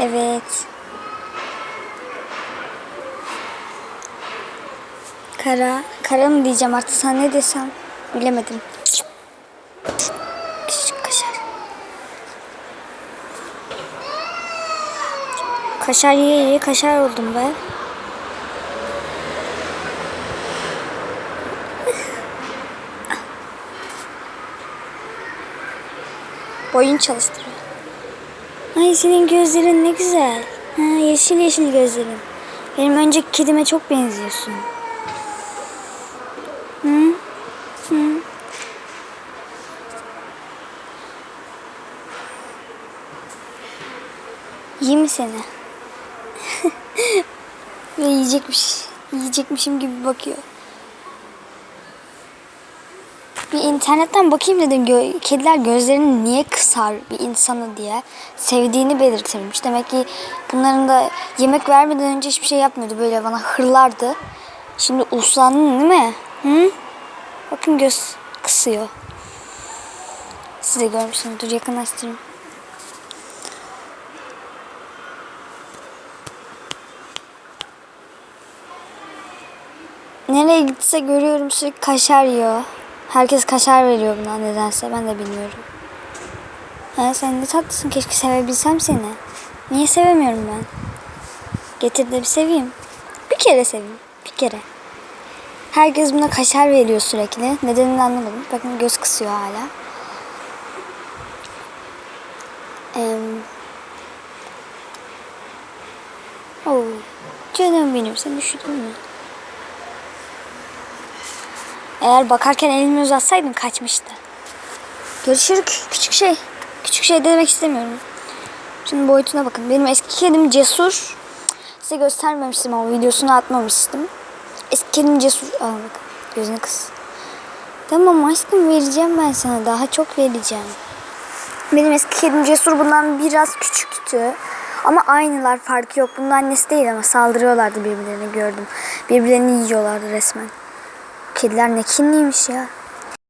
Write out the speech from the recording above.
Evet. Kara. Kara mı diyeceğim artık sana ne desem. Bilemedim. Küçük kaşar. Kaşar yiye yiye kaşar oldum be. Boyun çalıştırıyor. Ay senin gözlerin ne güzel. Ha, yeşil yeşil gözlerin. Benim önceki kedime çok benziyorsun. Hı? Hı? İyi mi seni? Ve yiyecekmiş. Yiyecekmişim gibi bakıyor. Bir internetten bakayım dedim gö- kediler gözlerini niye kısar bir insanı diye sevdiğini belirtirmiş. Demek ki bunların da yemek vermeden önce hiçbir şey yapmıyordu böyle bana hırlardı. Şimdi uslandın değil mi? Hı? Bakın göz kısıyor. Siz de görmüşsünüz. Dur yakınlaştırayım. Nereye gitse görüyorum sürekli kaşar yiyor. Herkes kaşar veriyor buna nedense ben de bilmiyorum. Ha, sen ne tatlısın keşke sevebilsem seni. Niye sevemiyorum ben? Getir de bir seveyim. Bir kere seveyim. Bir kere. Herkes buna kaşar veriyor sürekli. Nedenini anlamadım. Bakın göz kısıyor hala. Ee, oh, canım benim sen üşüdün mü? Eğer bakarken elimi uzatsaydım kaçmıştı. Görüşürük. Küçük şey. Küçük şey de demek istemiyorum. Şimdi boyutuna bakın. Benim eski kedim Cesur. Size göstermemiştim ama videosunu atmamıştım. Eski kedim Cesur. Aa bak. Gözünü kıs. Tamam aşkım vereceğim ben sana. Daha çok vereceğim. Benim eski kedim Cesur bundan biraz küçüktü. Ama aynılar farkı yok. Bunun annesi değil ama saldırıyorlardı birbirlerine gördüm. Birbirlerini yiyorlardı resmen. Kediler ne kinliymiş ya.